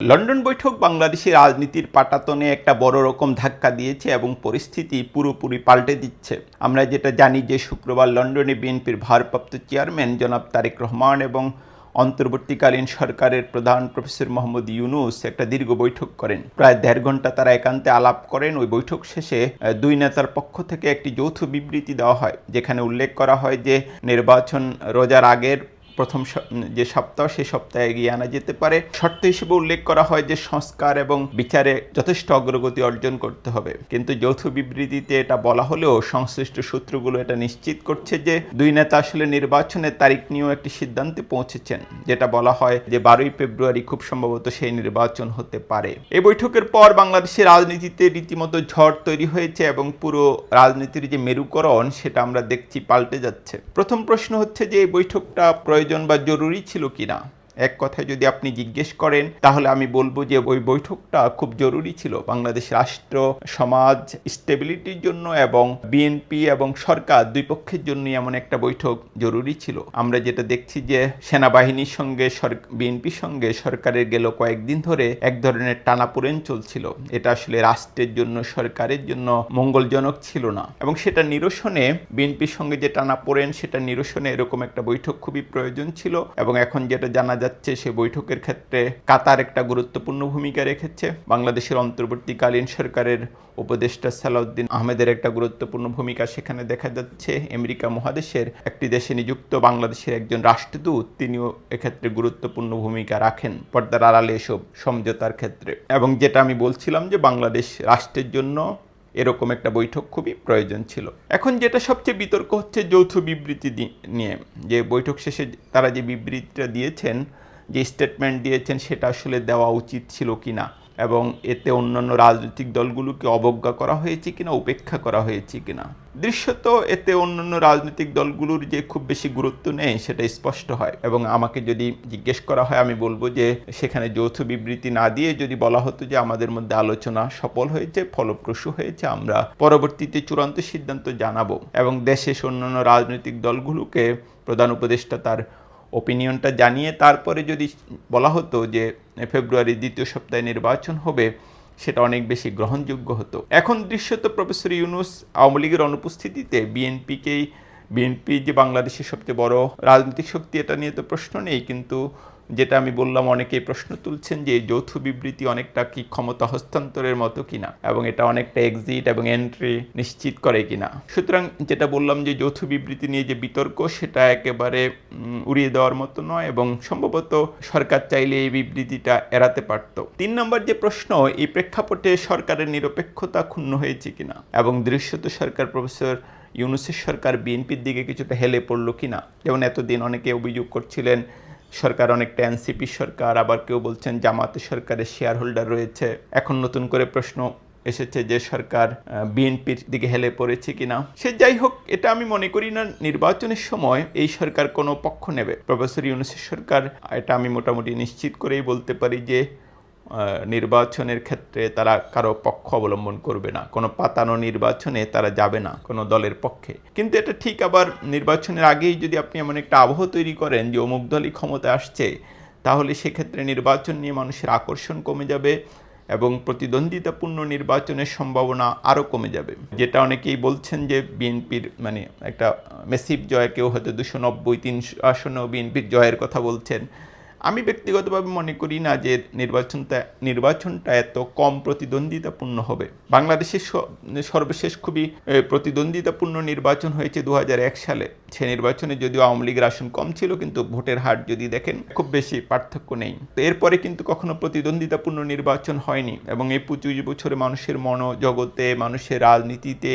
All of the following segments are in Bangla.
লন্ডন বৈঠক বাংলাদেশের রাজনীতির পাটাতনে একটা বড় রকম ধাক্কা দিয়েছে এবং পরিস্থিতি পুরোপুরি পাল্টে দিচ্ছে। আমরা যেটা জানি যে শুক্রবার লন্ডনে বিএনপির ভারপ্রাপ্ত চেয়ারম্যান জনাব তারেক রহমান এবং অন্তর্বর্তীকালীন সরকারের প্রধান প্রফেসর মোহাম্মদ ইউনুস একটা দীর্ঘ বৈঠক করেন। প্রায় দেড় ঘণ্টা তারা একান্তে আলাপ করেন। ওই বৈঠক শেষে দুই নেতার পক্ষ থেকে একটি যৌথ বিবৃতি দেওয়া হয়, যেখানে উল্লেখ করা হয় যে নির্বাচন রোজার আগের প্রথম যে সপ্তাহ সেই সপ্তাহে এগিয়ে আনা যেতে পারে। শর্ত হিসেবে উল্লেখ করা হয় যে সংস্কার এবং বিচারে যথেষ্ট অগ্রগতি অর্জন করতে হবে। কিন্তু যৌথ বিবৃতিতে এটা বলা হলেও সংশ্লিষ্ট সূত্রগুলো এটা নিশ্চিত করছে যে দুই নেতা আসলে নির্বাচনের তারিখ নিয়েও একটি সিদ্ধান্তে পৌঁছেছেন, যেটা বলা হয় যে বারোই ফেব্রুয়ারি খুব সম্ভবত সেই নির্বাচন হতে পারে। এই বৈঠকের পর বাংলাদেশের রাজনীতিতে রীতিমতো ঝড় তৈরি হয়েছে এবং পুরো রাজনীতির যে মেরুকরণ, সেটা আমরা দেখছি পাল্টে যাচ্ছে। প্রথম প্রশ্ন হচ্ছে যে এই বৈঠকটা প্রয়োজন বা জরুরি ছিল কিনা? এক কথায় যদি আপনি জিজ্ঞেস করেন, তাহলে আমি বলব যে ওই বৈঠকটা খুব জরুরি ছিল। বাংলাদেশ রাষ্ট্র, সমাজ, স্টেবিলিটির জন্য এবং বিএনপি এবং সরকার দুই পক্ষের জন্য এমন একটা বৈঠক জরুরি ছিল। আমরা যেটা দেখছি যে সেনাবাহিনীর সঙ্গে বিএনপির সঙ্গে সরকারের গেল কয়েকদিন ধরে এক ধরনের টানাপোড়েন চলছিল। এটা আসলে রাষ্ট্রের জন্য, সরকারের জন্য মঙ্গলজনক ছিল না। এবং সেটা নিরসনে বিএনপির সঙ্গে যে টানাপোড়েন, সেটা নিরসনে এরকম একটা বৈঠক খুবই প্রয়োজন ছিল। এবং এখন যেটা জানা যাচ্ছে সে বৈঠকের ক্ষেত্রে কাতার একটা গুরুত্বপূর্ণ ভূমিকা রেখেছে। বাংলাদেশের অন্তর্বর্তীকালীন সরকারের উপদেষ্টা সালাউদ্দিন আহমেদের একটা গুরুত্বপূর্ণ ভূমিকা সেখানে দেখা যাচ্ছে। আমেরিকা মহাদেশের একটি দেশে নিযুক্ত বাংলাদেশের একজন রাষ্ট্রদূত, তিনিও এক্ষেত্রে গুরুত্বপূর্ণ ভূমিকা রাখেন পর্দার আড়ালে এসব সমঝোতার ক্ষেত্রে। এবং যেটা আমি বলছিলাম যে বাংলাদেশ রাষ্ট্রের জন্য এরকম একটা বৈঠক খুবই প্রয়োজন ছিল। এখন যেটা সবচেয়ে বিতর্ক হচ্ছে যৌথ বিবৃতি নিয়ে। যে বৈঠক শেষে তারা যে বিবৃতিটা দিয়েছেন, যে স্টেটমেন্ট দিয়েছেন, সেটা আসলে দেওয়া উচিত ছিল কিনা। এবং এতে অন্যান্য রাজনৈতিক দলগুলোকে অবজ্ঞা করা হয়েছে কিনা, উপেক্ষা করা হয়েছে কিনা। দৃশ্যত এতে অন্যান্য রাজনৈতিক দলগুলোর যে খুব বেশি গুরুত্ব নেই, সেটা স্পষ্ট হয়। এবং আমাকে যদি জিজ্ঞেস করা হয়, আমি বলব যে সেখানে যৌথ বিবৃতি না দিয়ে যদি বলা হতো যে আমাদের মধ্যে আলোচনা সফল হয়েছে, ফলপ্রসূ হয়েছে, আমরা পরবর্তীতে চূড়ান্ত সিদ্ধান্ত জানাব। এবং দেশের অন্যান্য রাজনৈতিক দলগুলোকে প্রধান উপদেষ্টা তার ওপিনিয়নটা জানিয়ে তারপরে যদি বলা হতো যে ফেব্রুয়ারির দ্বিতীয় সপ্তাহে নির্বাচন হবে, সেটা অনেক বেশি গ্রহণযোগ্য হতো। এখন দৃশ্যত প্রফেসর ইউনুস আওয়ামী লীগের অনুপস্থিতিতে বিএনপিকেই বিএনপি যে বাংলাদেশের সবচেয়ে বড় রাজনৈতিক শক্তি, এটা নিয়ে তো প্রশ্ন নেই, কিন্তু যেটা আমি বললাম, অনেকেই প্রশ্ন তুলছেন যে যৌথ বিবৃতি অনেকটা কি ক্ষমতা হস্তান্তরের মতো কিনা এবং এটা অনেকটা এক্সিট এবং এন্ট্রি নিশ্চিত করে কিনা। সুতরাং যেটা বললাম যে যৌথ বিবৃতি নিয়ে যে বিতর্ক, সেটা একেবারে উড়িয়ে দেওয়ার মতো নয় এবং সম্ভবত সরকার চাইলে এই বিবৃতিটা এড়াতে পারত। তিন নম্বর যে প্রশ্ন, এই প্রেক্ষাপটে সরকারের নিরপেক্ষতা ক্ষুণ্ণ হয়েছে কিনা এবং দৃশ্যত সরকার প্রফেসর ইউনুসের সরকার বিএনপির দিকে কিছুটা হেলে পড়ল কিনা? যেমন এতদিন অনেকে অভিযোগ করছিলেন সরকার অনেকটা এনসিপি সরকার, আবার কেউ বলছেন জামাতের সরকারের শেয়ার হোল্ডার রয়েছে। এখন নতুন করে প্রশ্ন এসেছে যে সরকার বিএনপির দিকে হেলে পড়েছে কিনা। সে যাই হোক, এটা আমি মনে করি না, নির্বাচনের সময় এই সরকার কোনো পক্ষ নেবে। প্রফেসর ইউনুসের সরকার, এটা আমি মোটামুটি নিশ্চিত করেই বলতে পারি যে নির্বাচনের ক্ষেত্রে তারা কারও পক্ষ অবলম্বন করবে না। কোনো পাতানো নির্বাচনে তারা যাবে না, কোনো দলের পক্ষে। কিন্তু এটা ঠিক আবার নির্বাচনের আগেই যদি আপনি এমন একটা আবহ তৈরি করেন যে অমুক দলই ক্ষমতা আসছে, তাহলে সেক্ষেত্রে নির্বাচন নিয়ে মানুষের আকর্ষণ কমে যাবে এবং প্রতিদ্বন্দ্বিতাপূর্ণ নির্বাচনের সম্ভাবনা আরও কমে যাবে। যেটা অনেকেই বলছেন যে বিএনপির মানে একটা মেসিভ জয় কেউ হয়তো দুশো নব্বই, তিনশো আসনেও বিএনপির জয়ের কথা বলছেন। আমি ব্যক্তিগতভাবে মনে করি না যে নির্বাচনটা নির্বাচনটা এত কম প্রতিদ্বন্দ্বিতাপূর্ণ হবে। বাংলাদেশের সর্বশেষ খুবই প্রতিদ্বন্দ্বিতাপূর্ণ নির্বাচন হয়েছে দু হাজার এক সালে। সে নির্বাচনে যদিও আওয়ামী লীগের আসন কম ছিল, কিন্তু ভোটের হার যদি দেখেন, খুব বেশি পার্থক্য নেই। তো এরপরে কিন্তু কখনো প্রতিদ্বন্দ্বিতাপূর্ণ নির্বাচন হয়নি এবং এই পঁচিশ বছরে মানুষের মনোজগতে, মানুষের রাজনীতিতে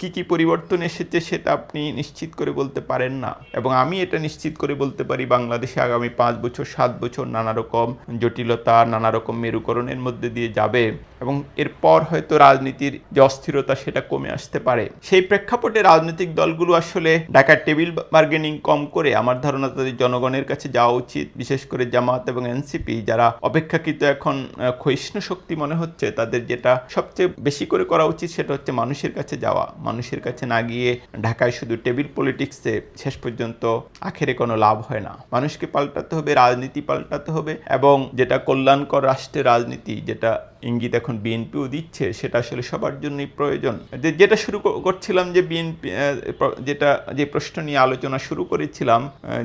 কি কি পরিবর্তন এসেছে সেটা আপনি নিশ্চিত করে বলতে পারেন না। এবং আমি এটা নিশ্চিত করে বলতে পারি, বাংলাদেশে আগামী পাঁচ বছর, সাত বছর নানা রকম জটিলতা, নানা রকম মেরুকরণের মধ্যে দিয়ে যাবে এবং এরপর হয়তো রাজনীতির যে অস্থিরতা সেটা কমে আসতে পারে। সেই প্রেক্ষাপটে রাজনৈতিক দলগুলো আসলে ঢাকার টেবিল বার্গেনিং কম করে আমার ধারণা তাদের জনগণের কাছে যাওয়া উচিত, বিশেষ করে জামাত এবং এনসিপি যারা অপেক্ষাকৃত এখন ক্ষয়িষ্ণু শক্তি মনে হচ্ছে, তাদের যেটা সবচেয়ে বেশি করে করা উচিত সেটা হচ্ছে মানুষের কাছে যাওয়া। মানুষের কাছে না গিয়ে ঢাকায় শুধু টেবিল পলিটিক্সে শেষ পর্যন্ত আখেরে কোনো লাভ হয় না। মানুষকে পাল্টাতে হবে, রাজনীতি পাল্টাতে হবে এবং যেটা কল্যাণকর রাষ্ট্রের রাজনীতি, যেটা ইঙ্গিত এখন বিএনপিও দিচ্ছে, সেটা আসলে সবার জন্যই প্রয়োজন। যেটা শুরু করছিলাম যে বিএনপি যেটা, যে প্রশ্ন নিয়ে আলোচনা শুরু করেছিলাম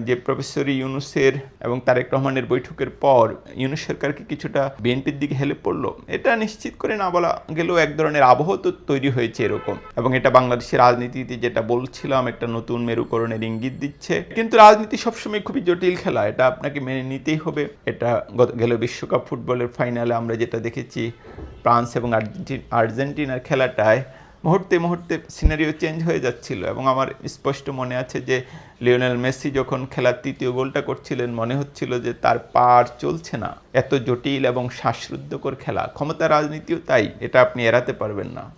যে প্রফেসর ইউনুসের এবং তারেক রহমানের বৈঠকের পর ইউনুস সরকারকে কিছুটা বিএনপির দিকে হেলে পড়ল। এটা নিশ্চিত করে না বলা গেলেও এক ধরনের আবহ তো তৈরি হয়েছে এরকম এবং এটা বাংলাদেশের রাজনীতিতে যেটা বলছিলাম, একটা নতুন মেরুকরণের ইঙ্গিত দিচ্ছে। কিন্তু রাজনীতি সবসময় খুবই জটিল খেলা, এটা আপনাকে মেনে নিতেই হবে। এটা গত, গেল বিশ্বকাপ ফুটবলের ফাইনালে আমরা যেটা দেখেছি, ফ্রান্স এবং আর্জেন্টি- আর্জেন্টিনার খেলাটায় মুহূর্তে মুহূর্তে সিনারিও চেঞ্জ হয়ে যাচ্ছিল এবং আমার স্পষ্ট মনে আছে যে, লিওনেল মেসি যখন খেলার তৃতীয় গোলটা করছিলেন, মনে হচ্ছিল যে তার পার চলছে না। এত জটিল এবং শ্বাসরুদ্ধকর খেলা ক্ষমতা রাজনীতিও তাই, এটা আপনি এড়াতে পারবেন না।